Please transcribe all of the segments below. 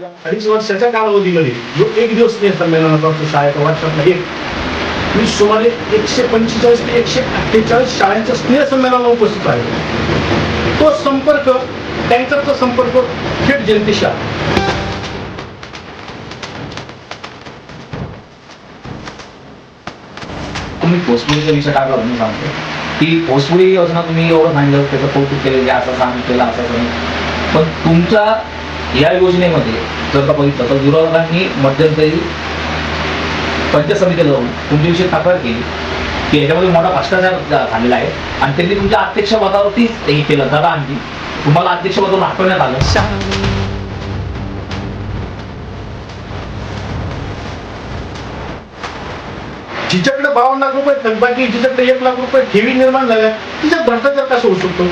अडीच वर्षाच्या कालावधीमध्ये जो एक दिवस स्नेह संमेलनाचा असतो शाळेचा वर्षातला एक मी सुमारे एकशे पंचेचाळीस ते एकशे अठ्ठेचाळीस शाळेच्या स्नेह संमेलनाला उपस्थित आहे. तो संपर्क टँकरचा संपर्क थेट जनतेशी आहे. तुम्ही पोस्टपुरीचा विषय टाकला म्हणून सांगतो. की पोस्टपुरी योजना तुम्ही एवढं सांगितलं त्याचं कौतुक केलं असं सांगितलेलं असं पण तुमच्या या योजनेमध्ये जर का बघितलं तर विरोधकांनी मध्यंतरी पंचायत समितीला जाऊन तुमच्याविषयी तक्रार केली की याच्यामध्ये मोठा भ्रष्टाचार झालेला आहे. आणि त्यांनी तुमच्या अध्यक्षपदावरतीच हे केलं दादा आणखी तुम्हाला अध्यक्षपदावरून हटवण्यात आलं. जिच्याकडे बावन्न लाख रुपये थकबाकी जिच्याकडे एक लाख रुपये ठेवी निर्माण झाल्या तिच्यात भ्रष्टाचार कसं होऊ शकतो?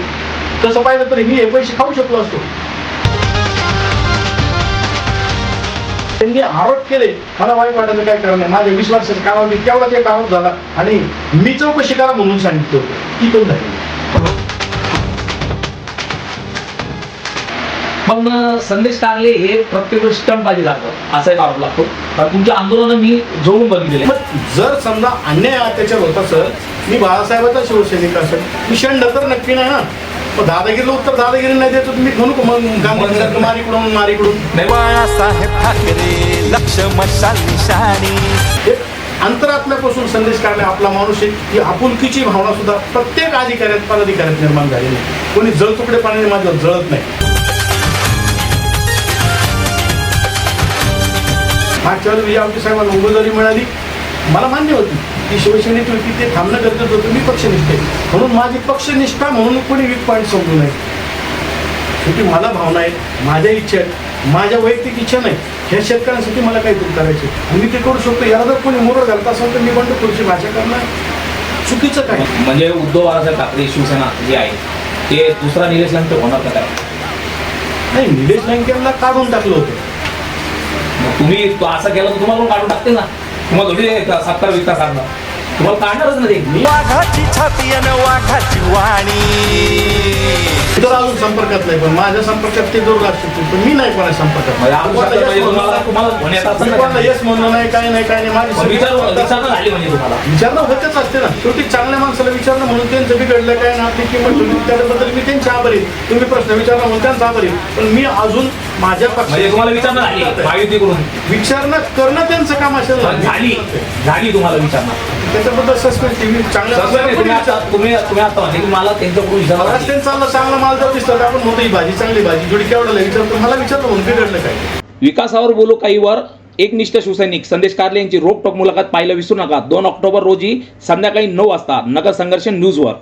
तसं पाहिलं तर मी हे पैसे खाऊ शकलो असतो. त्यांनी आरोप केले मला वाईट वाटायचं काय कारण नाही. माझ्या वीस वर्षाच्या कामामध्ये तेवढाच एक आरोप झाला. आणि मी चौकशी करा म्हणून सांगितलं ती पण झाली. पण संदेश कांगले हे प्रत्येक स्टंटबाजी लागतं. असा एक आरोप लागतो. कारण तुमच्या आंदोलनं मी जोडून. मग जर समजा अन्याय अत्याचार होत असेल मी बाळासाहेबाचा शिवसैनिक असेल मी तर नक्की नाही ना. दादागिरीला उत्तर दादागिरी नाही देतो तुम्ही म्हणू का मग गांधी मारीकडून मारीकडून? बाळासाहेब ठाकरे लक्ष मशाल निशाणी अंतरात्म्यापासून संदेश काढणे आपला माणूस आहे. ही आपुलकीची भावना सुद्धा प्रत्येक अधिकाऱ्यात पदाधिकाऱ्यात निर्माण झालेली आहे. कोणी जळतुकडे पाण्याने माझ्यावर जळत नाही. मागच्या वेळेस विजयावती साहेबांना उमेदवारी मिळाली. मला मान्य होती. की शिवसेनेची होती ते थांबणं गरजेचं होतं मी पक्षनिष्ठ आहे. म्हणून माझी पक्षनिष्ठा म्हणून कोणी वीक पॉईंट समजू नये. शेवटी मला भावना आहेत माझ्या इच्छा आहेत माझ्या वैयक्तिक इच्छा नाही. ह्या शेतकऱ्यांसाठी मला काहीतरी करायचे आणि मी ते करू शकतो. याला जर कोणी मोरड घालत असेल तर मी बंडखोरची भाषा करणार. चुकीचं काय? म्हणजे उद्धव बाळासाहेब ठाकरे शिवसेना जी आहे ते दुसरा निलेश लंके होणार का काय? नाही निलेश लंकेला काढून टाकलं होतं. मग तुम्ही तो असं केलं तर तुम्हाला काढून टाकते ना? तुम्हाला थोडी एक सत्कार विकास सांगणार तुम्हाला काढणारच नाही. ते. वाघाची छाती अन वाघाची वाणी. तर अजून संपर्कात नाही पण माझ्या संपर्कात ते दूर शकतील पण मी नाही कोणा संपर्कात. म्हणजे कोणाला म्हणजे तुम्हाला नाही. असं मी कोणाला नाही येस म्हणलं नाही काय नाही काय नाही. माझी मग सगळी विचार संपर्कात- विचारणं झाली म्हणजे तुम्हाला. विचारणं होतेच असते ना. शेवटी चांगल्या माणसाला विचारणं म्हणून त्यांचं बिघडलं काय ना आपली किंमत ठेवली त्याबद्दल मी त्यांच्या आभारी आहे. तुम्ही प्रश्न विचारणं म्हणून त्यांचा आभारी आहे. पण मी अजून माझ्या म्हणजे तुम्हाला विचारणं झाली. पक्षात महायुतीकडून. विचारणा करणं त्यांचं काम असेल ना. झाली. झाली तुम्हाला विचारणं. त्याच्याबद्दल सस्पेन्स टीव्ही चांगल्या तसं नाही, तुम्ही आता तुम्ही तुम्ही आता म्हणले की मला त्यांच्याकडून विचारणं महाराज झाली. त्यांचा चालला चांगला माल जर दिसला तर आपण म्हणतो ही भाजी चांगली भाजी जोडी केवढा विचारतो. मला विचारलं म्हणून बिघडलं काय? विकासावर बोलू काहीवर एकनिष्ठ शिवसैनिक संदेश कार्ले यांची रोखटोक मुलाखत पाहायला विसरू नका. दोन ऑक्टोबर रोजी संध्याकाळी नऊ वाजता नगर संघर्ष न्यूजवर.